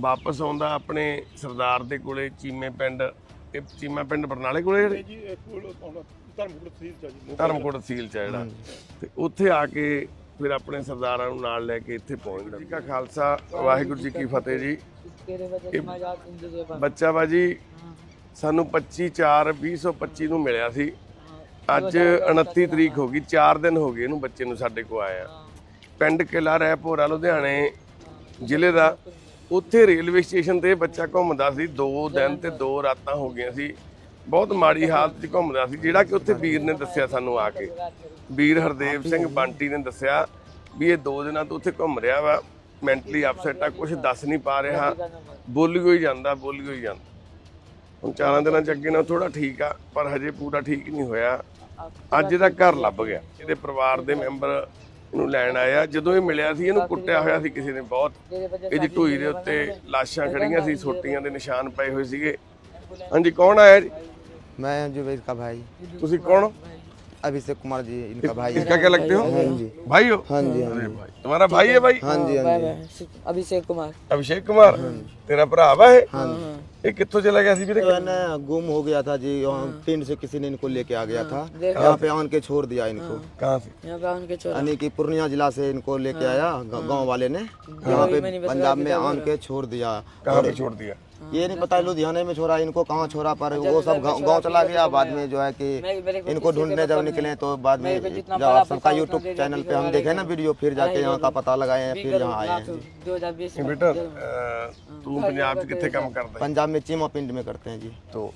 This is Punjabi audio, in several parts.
ਵਾਪਸ ਆਉਂਦਾ ਆਪਣੇ ਸਰਦਾਰ ਦੇ ਕੋਲੇ ਚੀਮੇ ਪਿੰਡ ਇਹ ਚੀਮਾ ਪਿੰਡ ਬਰਨਾਲੇ ਕੋਲੇ ਜੀ ਧਰਮਕੋਟ ਤਹਿਸੀਲ ਚ ਜਿਹੜਾ। ਤੇ ਉੱਥੇ ਆ ਕੇ ਫਿਰ ਆਪਣੇ ਸਰਦਾਰਾਂ ਨੂੰ ਨਾਲ ਲੈ ਕੇ ਇੱਥੇ ਪਹੁੰਚ ਗਿਆ ਜੀ ਕਾ ਖਾਲਸਾ ਵਾਹਿਗੁਰੂ ਜੀ ਕੀ ਫਤਿਹ ਜੀ। ਬੱਚਾ ਬਾਜੀ ਸਾਨੂੰ 25 4 2025 ਨੂੰ ਮਿਲਿਆ ਸੀ। ਅੱਜ 29 ਤਰੀਕ ਹੋ ਗਈ 4 ਦਿਨ ਹੋ ਗਏ ਇਹਨੂੰ ਬੱਚੇ ਨੂੰ ਸਾਡੇ ਕੋ ਆਇਆ। ਪਿੰਡ ਕਿਲਾ ਰਹਿਪੋਰਾ ਲੁਧਿਆਣੇ ਜ਼ਿਲ੍ਹੇ ਦਾ। ਉੱਥੇ ਰੇਲਵੇ ਸਟੇਸ਼ਨ ਤੇ ਬੱਚਾ ਘੁੰਮਦਾ ਸੀ 2 ਦਿਨ ਤੇ 2 ਰਾਤਾਂ ਹੋ ਗਈਆਂ ਸੀ। ਬਹੁਤ ਮਾੜੀ ਹਾਲਤ 'ਚ ਘੁੰਮਦਾ ਸੀ, ਜਿਹੜਾ ਕਿ ਉੱਥੇ ਵੀਰ ਨੇ ਦੱਸਿਆ ਸਾਨੂੰ ਆ ਕੇ। ਵੀਰ ਹਰਦੇਵ ਸਿੰਘ ਬੰਟੀ ਨੇ ਦੱਸਿਆ ਵੀ ਇਹ 2 ਦਿਨਾਂ ਤੋਂ ਉੱਥੇ ਘੁੰਮ ਰਿਹਾ ਵਾ, ਮੈਂਟਲੀ ਅਪਸੈਟ ਆ ਕੁਝ ਦੱਸ ਨਹੀਂ ਪਾ ਰਿਹਾ। ਬੋਲੀ ਹੋਈ ਜਾਂਦਾ, ਬੋਲੀ ਹੋਈ ਜਾਂਦਾ। ਹੁਣ ਚਾਰਾਂ ਦਿਨਾਂ ਚ ਅੱਗੇ ਨਾਲ ਥੋੜਾ ਠੀਕ ਆ, ਪਰ ਹਜੇ ਪੂਰਾ ਠੀਕ ਨਹੀਂ ਹੋਇਆ। ਅੱਜ ਇਹਦਾ ਘਰ ਲੱਭ ਗਿਆ, ਇਹਦੇ ਪਰਿਵਾਰ ਦੇ ਮੈਂਬਰ ਇਹਨੂੰ ਲੈਣ ਆਇਆ ਜਦੋਂ ਇਹ ਮਿਲਿਆ ਸੀ ਇਹਨੂੰ ਕੁੱਟਿਆ ਹੋਇਆ ਸੀ ਕਿਸੇ ਨੇ ਬਹੁਤ तेरे वजह ਇਹਦੀ ਢੂਈ ਦੇ ਉੱਤੇ ਲਾਸ਼ਾਂ ਖੜੀਆਂ ਸੀ ਸੋਟੀਆਂ ਦੇ ਨਿਸ਼ਾਨ ਪਏ ਹੋਏ ਸੀਗੇ ਹਾਂਜੀ ਕੌਣ ਆਇਆ ਜੀ मैं जुबैर का भाई ਤੁਸੀਂ ਕੌਣ ਹੋ? अभिषेक कुमार जी इनका भाई है इसका क्या लगते हो भाई हो हाँ जी हाँ अरे भाई तुम्हारा भाई है भाई हाँ जी हाँ भाई जी भाई अभिषेक कुमार ਅਭਿਸ਼ੇਕ ਕੁਮਾਰ ਤੇਰਾ ਭਰਾ ਵਾ ਇਹ ਇਹ ਕਿੱਥੋਂ कितों चला गया तो गुम हो गया था जी ट्रेन से किसी ने इनको लेके आ गया था। यहाँ पे आन के छोड़ दिया इनको। कहाँ से यानी कि पूर्णिया जिला से इनको लेके आया गाँव वाले ने। यहाँ पे पंजाब में आन के छोड़ दिया। छोड़ दिया। ये नहीं पता लुधियाने में छोड़ा इनको कहाँ छोड़ा पर वो सब गाँव चला गया बाद में जो है कि इनको ढूँढने जब निकले तो बाद में जब आप सबका यूट्यूब चैनल पे हम देखे ना वीडियो फिर जाके यहाँ का पता लगाए हैं फिर यहाँ आए। हैं। पंजाब में चीमा पिंड में करते हैं जी तो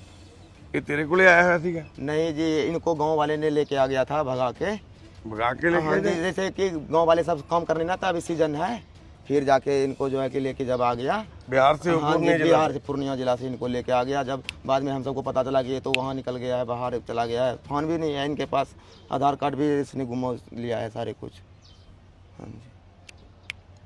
ये तेरे को आया ठीक है नहीं जी इनको गाँव वाले ने लेके आ गया था भगा के। भगा के हाँ जैसे कि गाँव वाले सब काम करने ना था अभी सीज़न है। फिर जाके इनको जो है कि लेके जब आ गया बिहार से हाँ जी बिहार से। पूर्णिया जिला से इनको लेके आ गया। जब बाद में हम सबको पता चला कि ये तो वहाँ निकल गया है बाहर चला गया है फ़ोन भी नहीं है इनके पास आधार कार्ड भी इसने गुमा लिया है सारे कुछ। हाँ जी।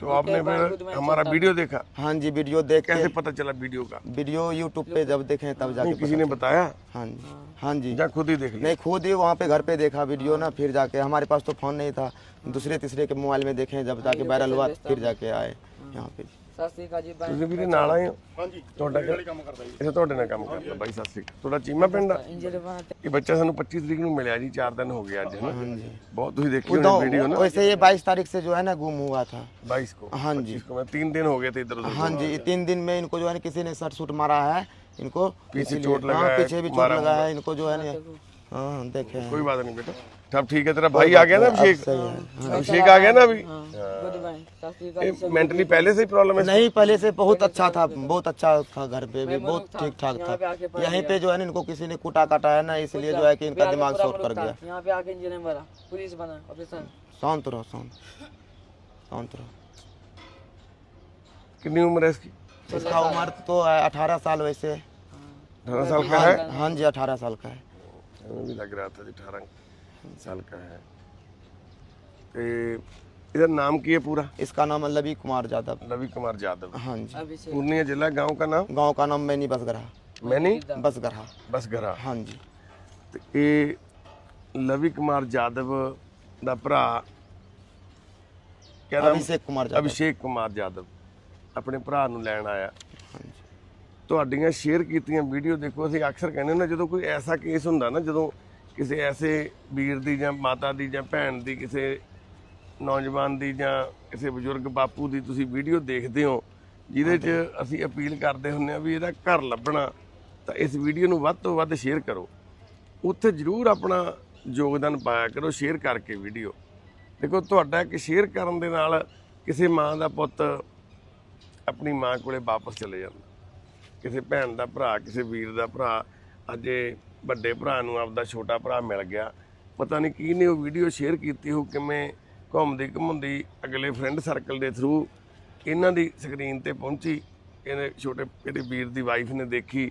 तो आपने फिर हमारा वीडियो देखा? हाँ जी वीडियो देख कैसे पता चला वीडियो का? वीडियो यूट्यूब पे जब देखे तब जाके किसी ने बताया? हाँ जी हाँ जी। जा खुद ही देख लिया। नहीं खुद ही वहाँ पे घर पे देखा वीडियो ना फिर जाके हमारे पास तो फ़ोन नहीं था। दूसरे तीसरे के मोबाइल में देखे जब जाके वायरल हुआ फिर जाके आए यहाँ पे। सासी का जी भाई ਤੁਸੀਂ ਵੀਰੇ ਨਾਲ ਆਏ ਹੋ ਹਾਂਜੀ ਤੁਹਾਡਾ ਵਾਲੇ ਕੰਮ ਕਰਦਾ ਜੀ ਇਹ ਤੁਹਾਡੇ ਨਾਲ ਕੰਮ ਕਰਦਾ ਬਾਈ ਸਤਿ ਸ੍ਰੀ ਅਕਾਲ ਤੁਹਾਡਾ ਚੀਮਾ ਪਿੰਡ ਆ इंजरी बनाते ਇਹ ਬੱਚਾ ਸਾਨੂੰ 25 ਤਰੀਕ ਨੂੰ ਮਿਲਿਆ ਜੀ 4 ਦਿਨ ਹੋ ਗਏ ਅੱਜ ਹਨਾ ਬਹੁਤ ਤੁਸੀਂ ਦੇਖੀ उधर- ਹੋਣੀ ਵੀਡੀਓ ਨਾ वैसे ये बाईस तारीख से जो है ना गुम हुआ था 22 को हाँ जी 25 को मैं तीन दिन हो गए थे इधर उधर हाँ जी तीन दिन में इनको जो है ना किसी ने शर्ट सूट मारा है इनको पीछे इसीलिए- चोट लगा हाँ, है, पीछे भी चोट मारा लगा होगा। है इनको जो है ना हाँ देखे हैं कोई बात नहीं बेटा सब ठीक है तेरा भाई आ गया ना अभिषेक? अभिषेक आ गया ना अभी? गुड बाय सासी का ये मेंटली पहले से ही प्रॉब्लम है? नहीं पहले से बहुत अच्छा था बहुत अच्छा था घर पे भी बहुत ठीक ठाक था। यहीं पे जो है ना इनको किसी ने कूटा काटा है ना इसलिए जो है कि इनका दिमाग शॉर्ट कर गया। यहाँ पे आके इंजरी मरा पुलिस बना ऑपरेशन शांत रहो शांत। शांत रहो। कितनी उम्र है इसकी? इसका उम्र तो अठारह साल वैसे। अठारह साल का है? हाँ जी अठारह साल का है। भी लग रहा था जी अठारह। साल का है ते इधर नाम की है पूरा इसका नाम है लवी कुमार यादव रवि कुमार यादव हाँ जी अभिषेक पूर्णिया जिला गांव का नाम गांव का नाम मैनी बसगरा मैनी बसगरा ਬਸਗਰਾ हाँ जी ਤੇ ਇਹ ਲਵੀ ਕੁਮਾਰ ਜਾਦਵ ਦਾ ਭਰਾ ਕਿਆ ਨਾਮ अभिषेक कुमार यादव ਅਭਿਸ਼ੇਕ ਕੁਮਾਰ ਜਾਦਵ ਆਪਣੇ ਭਰਾ ਨੂੰ ਲੈਣ ਆਇਆ ਤੁਹਾਡੀਆਂ ਸ਼ੇਅਰ ਕੀਤੀਆਂ ਵੀਡੀਓ ਦੇਖੋ ਅਸੀਂ ਅਕਸਰ ਕਹਿੰਦੇ ਨਾ ਜਦੋਂ ਕੋਈ ਐਸਾ ਕੇਸ ਹੁੰਦਾ ਨਾ ਜਦੋਂ ਕਿਸੇ ਐਸੇ ਵੀਰ ਦੀ ਜਾਂ ਮਾਤਾ ਦੀ ਜਾਂ ਭੈਣ ਦੀ ਕਿਸੇ ਨੌਜਵਾਨ ਦੀ ਜਾਂ ਕਿਸੇ ਬਜ਼ੁਰਗ ਬਾਪੂ ਦੀ ਤੁਸੀਂ ਵੀਡੀਓ ਦੇਖਦੇ ਹੋ ਜਿਹਦੇ 'ਚ ਅਸੀਂ ਅਪੀਲ ਕਰਦੇ ਹੁੰਨੇ ਆ ਵੀ ਇਹਦਾ ਘਰ ਲੱਭਣਾ ਤਾਂ ਇਸ ਵੀਡੀਓ ਨੂੰ ਵੱਧ ਤੋਂ ਵੱਧ ਸ਼ੇਅਰ ਕਰੋ। ਉੱਥੇ ਜ਼ਰੂਰ ਆਪਣਾ ਯੋਗਦਾਨ ਪਾਇਆ ਕਰੋ ਸ਼ੇਅਰ ਕਰਕੇ ਵੀਡੀਓ। ਦੇਖੋ ਤੁਹਾਡਾ ਇੱਕ ਸ਼ੇਅਰ ਕਰਨ ਦੇ ਨਾਲ ਕਿਸੇ ਮਾਂ ਦਾ ਪੁੱਤ ਆਪਣੀ ਮਾਂ ਕੋਲੇ ਵਾਪਸ ਚਲੇ ਜਾਂਦਾ। ਕਿਸੇ ਭੈਣ ਦਾ ਭਰਾ ਕਿਸੇ ਵੀਰ ਦਾ ਭਰਾ ਅੱਜ ਵੱਡੇ ਭਰਾ ਨੂੰ ਆਪਦਾ ਛੋਟਾ ਭਰਾ ਮਿਲ ਗਿਆ। ਪਤਾ ਨਹੀਂ ਕੀ ਨੇ ਉਹ ਵੀਡੀਓ ਸ਼ੇਅਰ ਕੀਤੀ ਹੋ ਕਿਵੇਂ ਘੁੰਮਦੀ ਘੁੰਮਦੀ ਅਗਲੇ ਫਰੈਂਡ ਸਰਕਲ ਦੇ ਥਰੂ ਇਹਨਾਂ ਦੀ ਸਕਰੀਨ ਤੇ ਪਹੁੰਚੀ। ਇਹਨੇ ਛੋਟੇ ਇਹਦੇ ਵੀਰ ਦੀ ਵਾਈਫ ਨੇ ਦੇਖੀ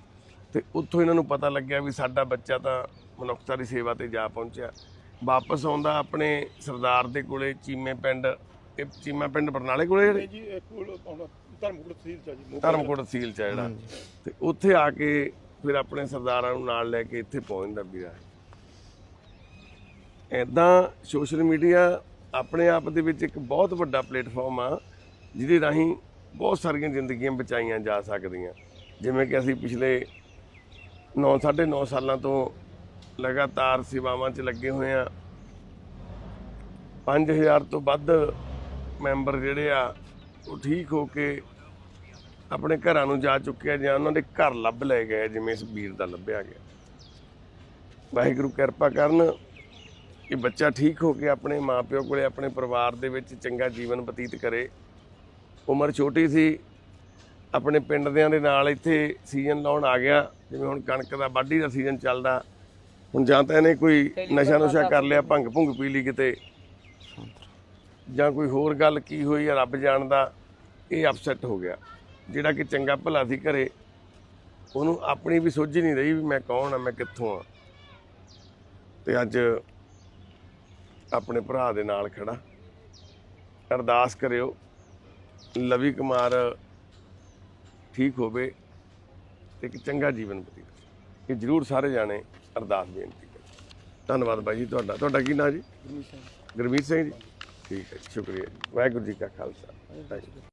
ਤੇ ਉੱਥੋਂ ਇਹਨਾਂ ਨੂੰ ਪਤਾ ਲੱਗਿਆ ਵੀ ਸਾਡਾ ਬੱਚਾ ਤਾਂ ਮਨੁੱਖਤਾ ਦੀ ਸੇਵਾ ਤੇ ਜਾ ਪਹੁੰਚਿਆ। ਵਾਪਸ ਆਉਂਦਾ ਆਪਣੇ ਸਰਦਾਰ ਦੇ ਕੋਲੇ ਚੀਮੇ ਪਿੰਡ ਇਹ ਚੀਮਾ ਪਿੰਡ ਬਰਨਾਲੇ ਕੋਲੇ ਜਿਹੜੇ? ਜੀ ਕੋਲ ਧਰਮਕੋਟ ਤਹਿਸੀਲ ਚ ਜੀ ਧਰਮਕੋਟ ਤਹਿਸੀਲ ਚ ਜਿਹੜਾ। ਤੇ ਉੱਥੇ ਆ ਕੇ ਫਿਰ ਆਪਣੇ ਸਰਦਾਰਾਂ ਨੂੰ ਨਾਲ ਲੈ ਕੇ ਇੱਥੇ ਪਹੁੰਚਦਾ ਵੀਰਾ। ਐਦਾਂ ਸੋਸ਼ਲ ਮੀਡੀਆ ਆਪਣੇ ਆਪ ਦੇ ਵਿੱਚ ਇੱਕ ਬਹੁਤ ਵੱਡਾ ਪਲੇਟਫਾਰਮ ਆ, ਜਿਹਦੇ ਰਾਹੀਂ ਬਹੁਤ ਸਾਰੀਆਂ ਜ਼ਿੰਦਗੀਆਂ ਬਚਾਈਆਂ ਜਾ ਸਕਦੀਆਂ। ਜਿਵੇਂ ਕਿ ਅਸੀਂ ਪਿਛਲੇ 9 9.5 ਸਾਲਾਂ ਤੋਂ ਲਗਾਤਾਰ ਸੇਵਾਵਾਂ 'ਚ ਲੱਗੇ ਹੋਏ ਆ 5000 ਤੋਂ ਵੱਧ ਮੈਂਬਰ ਜਿਹੜੇ ਆ, ਉਹ ਠੀਕ ਹੋ ਕੇ ਆਪਣੇ ਘਰਾਂ ਨੂੰ ਜਾ ਚੁੱਕੇ ਆ ਜਾਂ ਉਹਨਾਂ ਦੇ ਘਰ ਲੱਭ ਲਏ ਗਏ ਜਿਵੇਂ ਇਸ ਵੀਰ ਦਾ ਲੱਭਿਆ ਗਿਆ। ਵਾਹਿਗੁਰੂ ਕਿਰਪਾ ਕਰਨ ਕਿ ਬੱਚਾ ਠੀਕ ਹੋ ਕੇ ਆਪਣੇ ਮਾਪਿਓ ਕੋਲੇ ਆਪਣੇ ਪਰਿਵਾਰ ਦੇ ਵਿੱਚ ਚੰਗਾ ਜੀਵਨ ਬਤੀਤ ਕਰੇ। ਉਮਰ ਛੋਟੀ ਸੀ ਆਪਣੇ ਪਿੰਡ ਦਿਆਂ ਦੇ ਨਾਲ ਇੱਥੇ ਸੀਜ਼ਨ ਲਾਉਣ ਆ ਗਿਆ। ਜਿਵੇਂ ਹੁਣ ਕਣਕ ਦਾ ਵਾਢੀ ਦਾ ਸੀਜ਼ਨ ਚੱਲਦਾ ਹੁਣ ਜਾਂ ਤਾਂ ਇਹਨੇ ਕੋਈ ਨਸ਼ਾ ਨੁਸ਼ਾ ਕਰ ਲਿਆ ਭੰਗ ਭੁੰਗ ਪੀ ਲਈ ਕਿਤੇ। ਜਾਂ ਕੋਈ ਹੋਰ ਗੱਲ ਕੀ ਹੋਈ ਆ ਰੱਬ ਜਾਣਦਾ ਇਹ ਅਪਸੈਟ ਹੋ ਗਿਆ। ਜਿਹੜਾ ਕਿ ਚੰਗਾ ਭਲਾ ਸੀ ਘਰੇ ਉਹਨੂੰ ਆਪਣੀ ਵੀ ਸੋਝ ਨਹੀਂ ਰਹੀ ਵੀ ਮੈਂ ਕੌਣ ਆ ਮੈਂ ਕਿੱਥੋਂ ਆ। ਤੇ ਅੱਜ ਆਪਣੇ ਭਰਾ ਦੇ ਨਾਲ ਖੜਾ। ਅਰਦਾਸ ਕਰਿਓ ਲਵੀ ਕੁਮਾਰ ਠੀਕ ਹੋਵੇ ਤੇ ਇੱਕ ਚੰਗਾ ਜੀਵਨ ਬਤੀਤ ਕਰੇ। ਇਹ ਜਰੂਰ ਸਾਰੇ ਜਾਣੇ ਅਰਦਾਸ ਬੇਨਤੀ ਕਰੋ। ਧੰਨਵਾਦ ਬਾਈ ਜੀ ਤੁਹਾਡਾ। ਤੁਹਾਡਾ ਕੀ ਨਾਂ ਜੀ? ਗੁਰਮੀਤ ਸਿੰਘ। ਜੀ। ਠੀਕ ਹੈ ਸ਼ੁਕਰੀਆ। ਵਾਹਿਗੁਰੂ ਜੀ ਕਾ ਖਾਲਸਾ। ਵਾਹਿਗੁਰੂ।